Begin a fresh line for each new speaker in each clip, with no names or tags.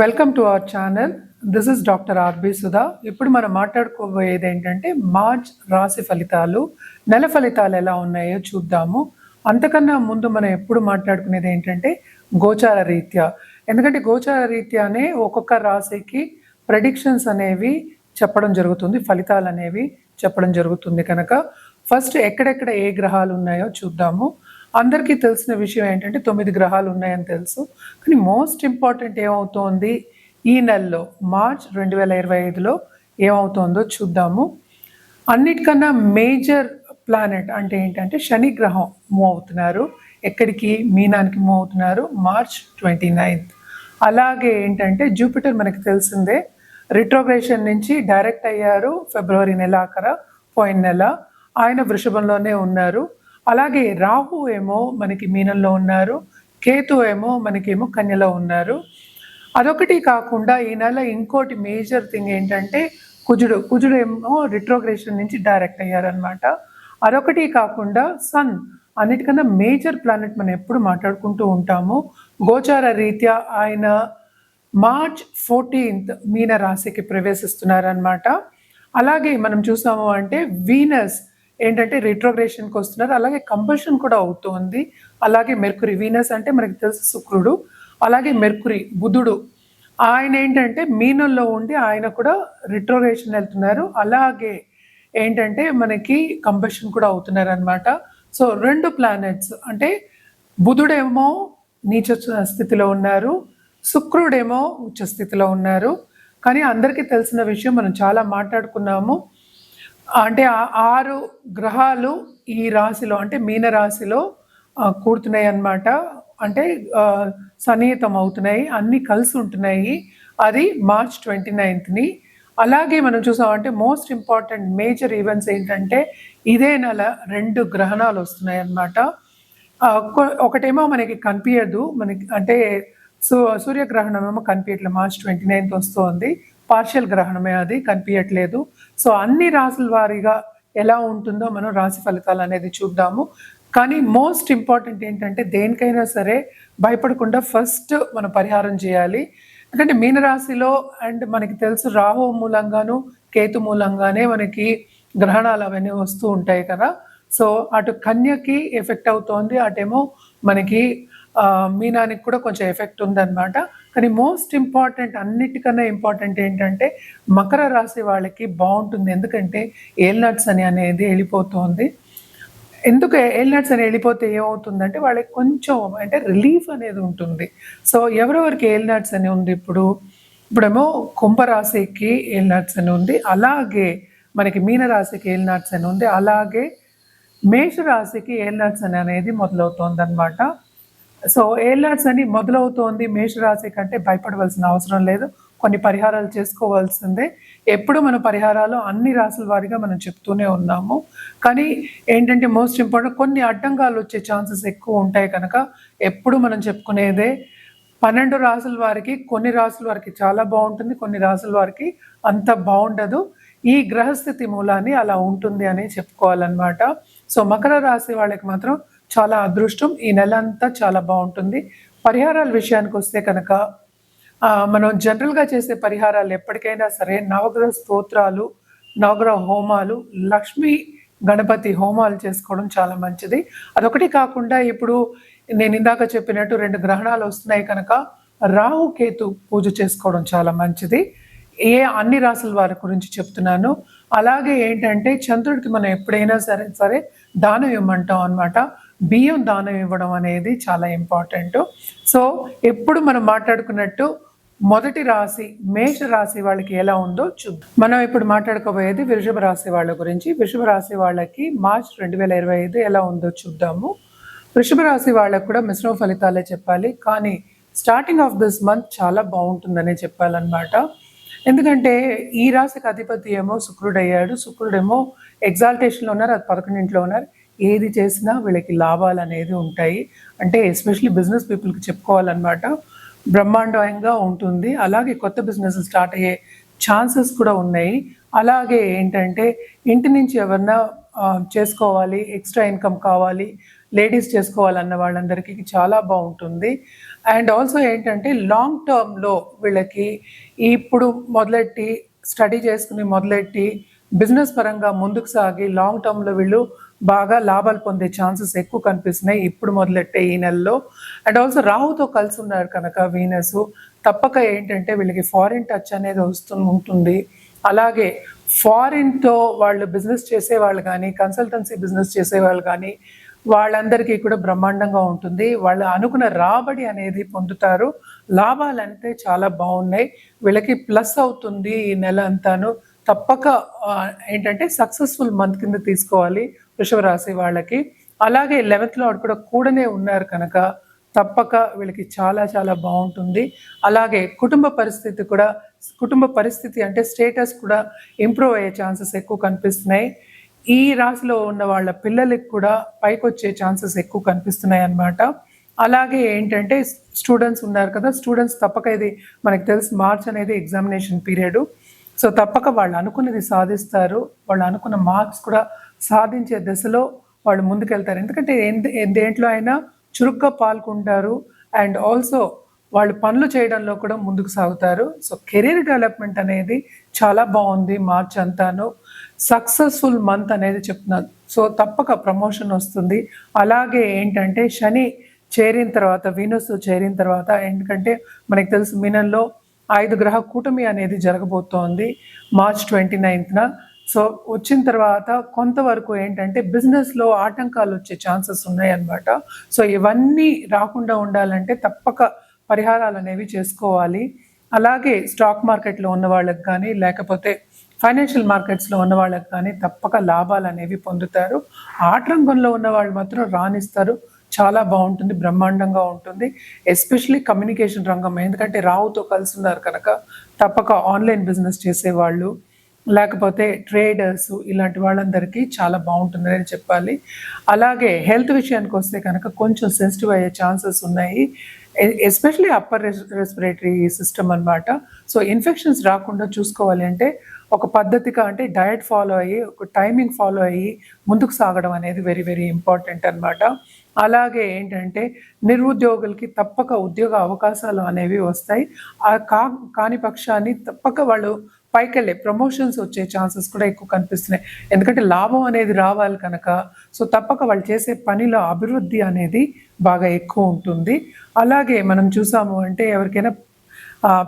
Welcome to our channel this is doctor R B Sudha ఇప్పుడు మనం మాట్లాడుకోబోయేది ఏంటంటే March రాశి ఫలితాలు నెల ఫలితాలు ఎలా ఉన్నాయో చూద్దాము. అంతకన్నా ముందు మనం ఎప్పుడు మాట్లాడుకునేది ఏంటంటే గోచార రీత్యా. ఎందుకంటే గోచార రీత్యానే ఒక్కొక్క రాశికి ప్రెడిక్షన్స్ అనేవి చెప్పడం జరుగుతుంది ఫలితాలు అనేవి చెప్పడం జరుగుతుంది కనుక. ఫస్ట్ ఎక్కడెక్కడ ఏ గ్రహాలు ఉన్నాయో చూద్దాము. అందరికీ తెలిసిన విషయం ఏంటంటే తొమ్మిది గ్రహాలు ఉన్నాయని తెలుసు. కానీ మోస్ట్ ఇంపార్టెంట్ ఏమవుతోంది? ఈ నెలలో మార్చ్ రెండు వేల ఇరవై ఐదులో ఏమవుతోందో చూద్దాము. అన్నిటికన్నా మేజర్ ప్లానెట్ అంటే ఏంటంటే శని గ్రహం మూవ్ అవుతున్నారు. ఎక్కడికి? మీనానికి మూవ్ అవుతున్నారు మార్చ్ ట్వంటీ నైన్త్. అలాగే ఏంటంటే జూపిటర్ మనకి తెలిసిందే రిట్రోగ్రేషన్ నుంచి డైరెక్ట్ అయ్యారు ఫిబ్రవరి నెల ఆఖర పోయిన నెల. ఆయన వృషభంలోనే ఉన్నారు. అలాగే రాహు ఏమో మనకి మీనంలో ఉన్నారు కేతు ఏమో మనకేమో కన్యలో ఉన్నారు. అదొకటి కాకుండా ఈ నెల ఇంకోటి మేజర్ థింగ్ ఏంటంటే కుజుడు కుజుడు ఏమో రిట్రోగ్రేషన్ నుంచి డైరెక్ట్ అయ్యారనమాట అదొకటి కాకుండా సన్ అన్నిటికన్నా మేజర్ ప్లానెట్ మనం ఎప్పుడు మాట్లాడుకుంటూ ఉంటాము. గోచార రీత్యా ఆయన మార్చ్ ఫోర్టీన్త్ మీన రాశికి ప్రవేశిస్తున్నారనమాట అలాగే మనం చూసాము అంటే వీనస్ ఏంటంటే రిట్రోగ్రేషన్కి వస్తున్నారు అలాగే కంపల్షన్ కూడా అవుతోంది. అలాగే మెర్కురీ వీనస్ అంటే మనకి తెలుసు శుక్రుడు. అలాగే మెర్కురీ బుధుడు. ఆయన ఏంటంటే మీనంలో ఉండి ఆయన కూడా రిట్రోగ్రేషన్ వెళ్తున్నారు. అలాగే ఏంటంటే మనకి కంబషన్ కూడా అవుతున్నారు అనమాట సో రెండు ప్లానెట్స్ అంటే బుధుడేమో నీచ స్థితిలో ఉన్నారు. శుక్రుడేమో ఉచ్చ స్థితిలో ఉన్నారు. కానీ అందరికీ తెలిసిన విషయం మనం చాలా మాట్లాడుకున్నాము. అంటే ఆరు గ్రహాలు ఈ రాశిలో అంటే మీన రాశిలో కూడుతున్నాయి అన్నమాట. అంటే సన్నిహితం అవుతున్నాయి అన్నీ కలిసి ఉంటున్నాయి. అది మార్చ్ ట్వంటీ నైన్త్ని అలాగే మనం చూసామంటే మోస్ట్ ఇంపార్టెంట్ మేజర్ ఈవెంట్స్ ఏంటంటే ఇదే నెల రెండు గ్రహణాలు వస్తున్నాయి అన్నమాట. ఒకటేమో మనకి కనిపించదు మనకి అంటే సూ సూర్యగ్రహణం ఏమో కనిపించట్లేదు మార్చ్ ట్వంటీ నైన్త్ వస్తుంది. పార్షియల్ గ్రహణమే అది కనిపించట్లేదు సో అన్ని రాసుల వారీగా ఎలా ఉంటుందో మనం రాశి ఫలితాలు అనేది చూద్దాము. కానీ మోస్ట్ ఇంపార్టెంట్ ఏంటంటే దేనికైనా సరే భయపడకుండా ఫస్ట్ మనం పరిహారం చేయాలి. ఎందుకంటే మీనరాశిలో అండ్ మనకి తెలుసు రాహు మూలంగాను కేతు మూలంగానే మనకి గ్రహణాలు అవన్నీ వస్తూ ఉంటాయి కదా. సో అటు కన్యకి ఎఫెక్ట్ అవుతోంది అటేమో మనకి మీనానికి కూడా కొంచెం ఎఫెక్ట్ ఉందన్నమాట. కానీ మోస్ట్ ఇంపార్టెంట్ అన్నిటికన్నా ఇంపార్టెంట్ ఏంటంటే మకర రాశి వాళ్ళకి బాగుంటుంది. ఎందుకంటే ఏల్నట్స్ అని అనేది వెళ్ళిపోతుంది. ఎందుకు ఏల్నట్స్ అని వెళ్ళిపోతే ఏమవుతుందంటే వాళ్ళకి కొంచెం అంటే రిలీఫ్ అనేది ఉంటుంది. సో ఎవరెవరికి ఏల్నట్స్ అని ఉంది ఇప్పుడు? ఇప్పుడేమో కుంభరాశికి ఏల్నట్స్ అని ఉంది. అలాగే మనకి మీనరాశికి ఏల్నట్స్ అని ఉంది. అలాగే మేషరాశికి ఏల్నట్స్ అని అనేది మొదలవుతుంది అనమాట సో ఏలర్స్ అని మొదలవుతోంది మేషరాశి కంటే భయపడవలసిన అవసరం లేదు. కొన్ని పరిహారాలు చేసుకోవాల్సిందే. ఎప్పుడు మన పరిహారాలు అన్ని రాసుల వారిగా మనం చెప్తూనే ఉన్నాము. కానీ ఏంటంటే మోస్ట్ ఇంపార్టెంట్ కొన్ని అడ్డంగాలు వచ్చే ఛాన్సెస్ ఎక్కువ ఉంటాయి కనుక ఎప్పుడు మనం చెప్పుకునేదే పన్నెండు రాసుల వారికి కొన్ని రాసుల వారికి చాలా బాగుంటుంది కొన్ని రాసుల వారికి అంత బాగుండదు. ఈ గ్రహస్థితి మూలాన్ని అలా ఉంటుంది అని చెప్పుకోవాలన్నమాట. సో మకర రాశి వాళ్ళకి మాత్రం చాలా అదృష్టం. ఈ నెల అంతా చాలా బాగుంటుంది. పరిహారాల విషయానికి వస్తే కనుక మనం జనరల్గా చేసే పరిహారాలు ఎప్పటికైనా సరే నవగ్రహ స్తోత్రాలు నవగ్రహ హోమాలు లక్ష్మీ గణపతి హోమాలు చేసుకోవడం చాలా మంచిది. అదొకటి కాకుండా ఇప్పుడు నేను ఇందాక చెప్పినట్టు రెండు గ్రహణాలు వస్తున్నాయి కనుక రాహుకేతు పూజ చేసుకోవడం చాలా మంచిది. ఏ అన్ని రాసుల వారి గురించి చెప్తున్నాను. అలాగే ఏంటంటే చంద్రుడికి మనం ఎప్పుడైనా సరే సరే దానం ఇవ్వమంటాం అనమాట బియ్యం దానం ఇవ్వడం అనేది చాలా ఇంపార్టెంట్. సో ఎప్పుడు మనం మాట్లాడుకున్నట్టు మొదటి రాశి మేష రాశి వాళ్ళకి ఎలా ఉందో చూద్దాం. మనం ఇప్పుడు మాట్లాడుకోబోయేది వృషభ రాశి వాళ్ళ గురించి. వృషభ రాశి వాళ్ళకి మార్చ్ రెండు వేల ఇరవై ఐదు ఎలా ఉందో చూద్దాము. వృషభ రాశి వాళ్ళకు కూడా మిశ్రమ ఫలితాలే చెప్పాలి. కానీ స్టార్టింగ్ ఆఫ్ దిస్ మంత్ చాలా బాగుంటుందనే చెప్పాలన్నమాట. ఎందుకంటే ఈ రాశికి అధిపతి ఏమో శుక్రుడు అయ్యాడు శుక్రుడేమో ఎగ్జాల్టేషన్లో ఉన్నారు. అది పదకొండింట్లో ఉన్నారు. ఏది చేసినా వీళ్ళకి లాభాలు అనేది ఉంటాయి. అంటే ఎస్పెషల్లీ బిజినెస్ పీపుల్కి చెప్పుకోవాలన్నమాట. బ్రహ్మాండంగా ఉంటుంది. అలాగే కొత్త బిజినెస్ స్టార్ట్ అయ్యే ఛాన్సెస్ కూడా ఉన్నాయి. అలాగే ఏంటంటే ఇంటి నుంచి ఎవరన్నా చేసుకోవాలి ఎక్స్ట్రా ఇన్కమ్ కావాలి లేడీస్ చేసుకోవాలన్న వాళ్ళందరికీ చాలా బాగుంటుంది. అండ్ ఆల్సో ఏంటంటే లాంగ్ టర్మ్లో వీళ్ళకి ఇప్పుడు మొదలెట్టి స్టడీ చేసుకుని మొదలెట్టి బిజినెస్ పరంగా ముందుకు సాగి లాంగ్ టర్మ్లో వీళ్ళు బాగా లాభాలు పొందే ఛాన్సెస్ ఎక్కువ కనిపిస్తున్నాయి ఇప్పుడు మొదలెట్టే ఈ నెలలో. అండ్ ఆల్సో రాహుతో కలిసి ఉన్నారు కనుక వీనస్. తప్పక ఏంటంటే వీళ్ళకి ఫారిన్ టచ్ అనేది వస్తూ ఉంటుంది. అలాగే ఫారిన్తో వాళ్ళు బిజినెస్ చేసేవాళ్ళు కానీ కన్సల్టెన్సీ బిజినెస్ చేసేవాళ్ళు కానీ వాళ్ళందరికీ కూడా బ్రహ్మాండంగా ఉంటుంది. వాళ్ళు అనుకున్న రాబడి అనేది పొందుతారు. లాభాలంటే చాలా బాగున్నాయి. వీళ్ళకి ప్లస్ అవుతుంది ఈ నెల అంతాను. తప్పక ఏంటంటే సక్సెస్ఫుల్ మంత్ కింద తీసుకోవాలి. రాశి వాళ్ళకి. అలాగే లెవెన్త్లో కూడా కూడనే ఉన్నారు కనుక తప్పక వీళ్ళకి చాలా చాలా బాగుంటుంది. అలాగే కుటుంబ పరిస్థితి కూడా కుటుంబ పరిస్థితి అంటే స్టేటస్ కూడా ఇంప్రూవ్ అయ్యే ఛాన్సెస్ ఎక్కువ కనిపిస్తున్నాయి. ఈ రాశిలో ఉన్న వాళ్ళ పిల్లలకి కూడా పైకి వచ్చే ఛాన్సెస్ ఎక్కువ కనిపిస్తున్నాయి అన్నమాట. అలాగే ఏంటంటే స్టూడెంట్స్ ఉన్నారు కదా స్టూడెంట్స్ తప్పక ఇది మనకు తెలుసు మార్చ్ అనేది ఎగ్జామినేషన్ పీరియడ్ సో తప్పక వాళ్ళు అనుకున్నది సాధిస్తారు. వాళ్ళు అనుకున్న మార్క్స్ కూడా సాధించే దశలో వాళ్ళు ముందుకెళ్తారు. ఎందుకంటే ఎంద- దేంట్లో అయినా చురుగ్గా పాల్గొంటారు. అండ్ ఆల్సో వాళ్ళు పనులు చేయడంలో కూడా ముందుకు సాగుతారు. సో కెరీర్ డెవలప్మెంట్ అనేది చాలా బాగుంది మార్చ్ అంతాను. సక్సెస్ఫుల్ మంత్ అనేది చెప్తున్నాను. సో తప్పక ప్రమోషన్ వస్తుంది. అలాగే ఏంటంటే శని చేరిన తర్వాత వీనస్ చేరిన తర్వాత ఎందుకంటే మనకి తెలుసు మీనంలో ఐదు గ్రహ కూటమి అనేది జరగబోతోంది మార్చ్ ట్వంటీ నైన్త్న. సో వచ్చిన తర్వాత కొంతవరకు ఏంటంటే బిజినెస్లో ఆటంకాలు వచ్చే ఛాన్సెస్ ఉన్నాయన్నమాట. సో ఇవన్నీ రాకుండా ఉండాలంటే తప్పక పరిహారాలు అనేవి చేసుకోవాలి. అలాగే స్టాక్ మార్కెట్లో ఉన్న వాళ్ళకి కానీ లేకపోతే ఫైనాన్షియల్ మార్కెట్స్లో ఉన్న వాళ్ళకి కానీ తప్పక లాభాలు అనేవి పొందుతారు. ఆట రంగంలో ఉన్న వాళ్ళు మాత్రం రాణిస్తారు. చాలా బాగుంటుంది బ్రహ్మాండంగా ఉంటుంది. ఎస్పెషలీ కమ్యూనికేషన్ రంగం ఎందుకంటే రావుతో కలిసి ఉన్నారు కనుక తప్పక ఆన్లైన్ బిజినెస్ చేసేవాళ్ళు. లేకపోతే ట్రేడర్స్ ఇలాంటి వాళ్ళందరికీ చాలా బాగుంటుందని చెప్పాలి. అలాగే హెల్త్ విషయానికి వస్తే కనుక కొంచెం సెన్సిటివ్ అయ్యే ఛాన్సెస్ ఉన్నాయి. ఎస్పెషలీ అప్పర్ రెస్పిరేటరీ సిస్టమ్ అన్నమాట. సో ఇన్ఫెక్షన్స్ రాకుండా చూసుకోవాలి అంటే ఒక పద్ధతిగా అంటే డయట్ ఫాలో అయ్యి ఒక టైమింగ్ ఫాలో అయ్యి ముందుకు సాగడం అనేది వెరీ వెరీ ఇంపార్టెంట్ అన్నమాట. అలాగే ఏంటంటే నిరుద్యోగులకి తప్పక ఉద్యోగ అవకాశాలు అనేవి వస్తాయి. ఆ కా కాని పక్షాన్ని తప్పక వాళ్ళు పైకెళ్ళే ప్రమోషన్స్ వచ్చే ఛాన్సెస్ కూడా ఎక్కువ కనిపిస్తున్నాయి. ఎందుకంటే లాభం అనేది రావాలి కనుక సో తప్పక వాళ్ళు చేసే పనిలో అభివృద్ధి అనేది బాగా ఎక్కువ ఉంటుంది. అలాగే మనం చూసాము అంటే ఎవరికైనా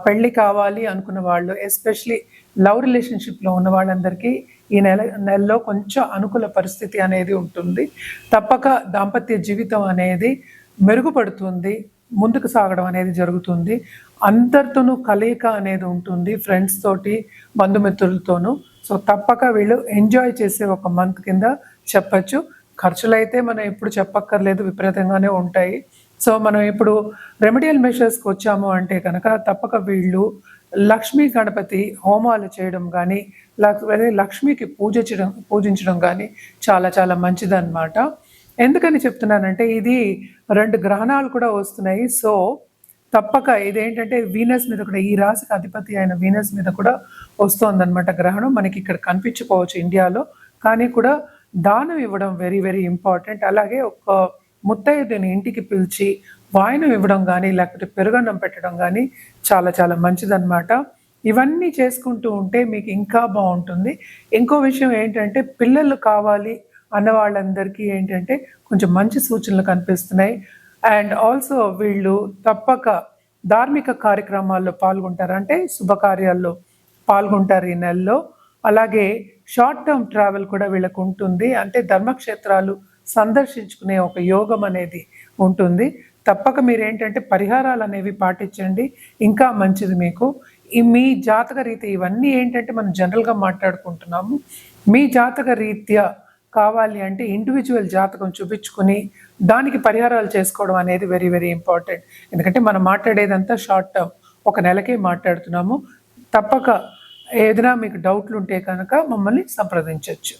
పెళ్ళి కావాలి అనుకున్న వాళ్ళు ఎస్పెషలీ లవ్ రిలేషన్షిప్లో ఉన్న వాళ్ళందరికీ ఈ నెల నెలలో కొంచెం అనుకూల పరిస్థితి అనేది ఉంటుంది. తప్పక దాంపత్య జీవితం అనేది మెరుగుపడుతుంది. ముందుకు సాగడం అనేది జరుగుతుంది. అందరితోనూ కలయిక అనేది ఉంటుంది ఫ్రెండ్స్ తోటి బంధుమిత్రులతోనూ. సో తప్పక వీళ్ళు ఎంజాయ్ చేసే ఒక మంత్ కింద చెప్పచ్చు. ఖర్చులు అయితే మనం ఎప్పుడు చెప్పక్కర్లేదు విపరీతంగానే ఉంటాయి. సో మనం ఇప్పుడు రెమెడియల్ మెషర్స్కి వచ్చాము అంటే కనుక తప్పక వీళ్ళు లక్ష్మీ గణపతి హోమాలు చేయడం కానీ లేకపోతే లక్ష్మికి పూజ చేయడం పూజించడం కానీ చాలా చాలా మంచిదన్నమాట. ఎందుకని చెప్తున్నానంటే ఇది రెండు గ్రహణాలు కూడా వస్తున్నాయి. సో తప్పక ఇదేంటంటే వీనస్ మీద కూడా ఈ రాశికి అధిపతి అయిన వీనస్ మీద కూడా వస్తుందన్నమాట గ్రహణం. మనకి ఇక్కడ కనిపించుకోవచ్చు ఇండియాలో. కానీ కూడా దానం ఇవ్వడం వెరీ వెరీ ఇంపార్టెంట్ అలాగే ఒక ముత్తైదుని ఇంటికి పిలిచి వాయనం ఇవ్వడం కానీ లేకపోతే పెరుగన్నం పెట్టడం కానీ చాలా చాలా మంచిదన్నమాట. ఇవన్నీ చేసుకుంటూ ఉంటే మీకు ఇంకా బాగుంటుంది. ఇంకో విషయం ఏంటంటే పిల్లలు కావాలి అన్న వాళ్ళందరికీ ఏంటంటే కొంచెం మంచి సూచనలు కనిపిస్తున్నాయి. అండ్ ఆల్సో వీళ్ళు తప్పక ధార్మిక కార్యక్రమాల్లో పాల్గొంటారు. అంటే శుభకార్యాల్లో పాల్గొంటారు ఈ నెలలో. అలాగే షార్ట్ టర్మ్ ట్రావెల్ కూడా వీళ్ళకు ఉంటుంది. అంటే ధర్మక్షేత్రాలు సందర్శించుకునే ఒక యోగం అనేది ఉంటుంది. తప్పక మీరు ఏంటంటే పరిహారాలు అనేవి పాటించండి. ఇంకా మంచిది మీకు. మీ జాతక రీతి ఇవన్నీ ఏంటంటే మనం జనరల్గా మాట్లాడుకుంటున్నాము. మీ జాతక రీత్యా కావాలి అంటే ఇండివిజువల్ జాతకం చూపించుకుని దానికి పరిహారాలు చేసుకోవడం అనేది వెరీ వెరీ ఇంపార్టెంట్ ఎందుకంటే మనం మాట్లాడేదంతా షార్ట్ టర్మ్ ఒక నెలకే మాట్లాడుతున్నాము. తప్పక ఏదైనా మీకు డౌట్లు ఉంటే కనుక మమ్మల్ని సంప్రదించవచ్చు